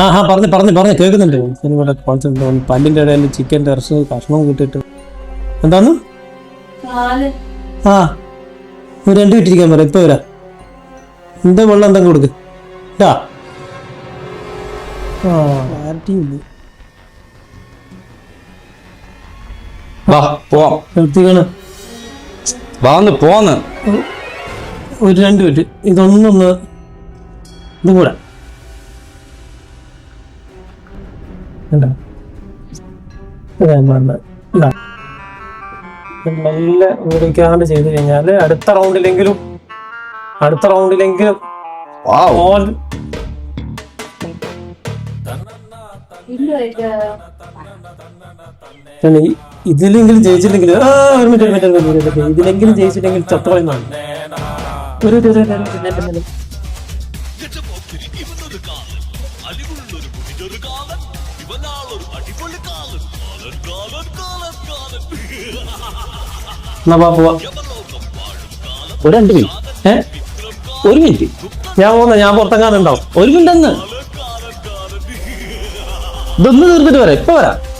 ആ ആ പറഞ്ഞു പറഞ്ഞു പറഞ്ഞു കേൾക്കുന്നുണ്ട്. ഇവിടെ കോൺസെപ്റ്റ് പല്ലിന്റെ ഇടയിൽ ചിക്കന്റെ ഇറച്ചി കഷ്ണവും കിട്ടിയിട്ട്. എന്താന്ന്? കാൽ ആ ഒരു രണ്ട് വിട്ടിരിക്കാൻ പറയാം ഇപ്പൊ വരാം. എന്താ വെള്ളം എന്തെങ്കിലും കൊടുക്ക്? ഇതാ. വാ പോവാം. വാന്ന് പോന്ന് ഒരു രണ്ട് മിനിറ്റ്. ഇതൊന്നൊന്ന് ഇതും കൂടെ. കണ്ടോ? ഇത്. മെല്ലെ മുറിക്കാണ്ട് ചെയ്ത് കഴിഞ്ഞാൽ അടുത്ത റൗണ്ടിലെങ്കിലും അടുത്ത റൗണ്ടിലെങ്കിലും ഓൾ ഇതിലെങ്കിലും ജയിച്ചില്ലെങ്കിൽ. ഇതിലെങ്കിലും ജയിച്ചില്ലെങ്കിൽ ചത്തോളന്നാണ് ഒരു ഒരു- ഒരു- അടിപൊളി എന്നാ പോവാ. ഒരു രണ്ട് മിനിറ്റ്. ഏ? ഒരു മിനിറ്റ്. ഞാൻ പോകുന്ന ഞാൻ പുറത്തെങ്ങാനുണ്ടാവും? ഒരു മിനിറ്റ് ഒന്ന്. ഇതൊന്ന് തീർത്തിട്ട് വരാം. ഇപ്പൊ വരാം.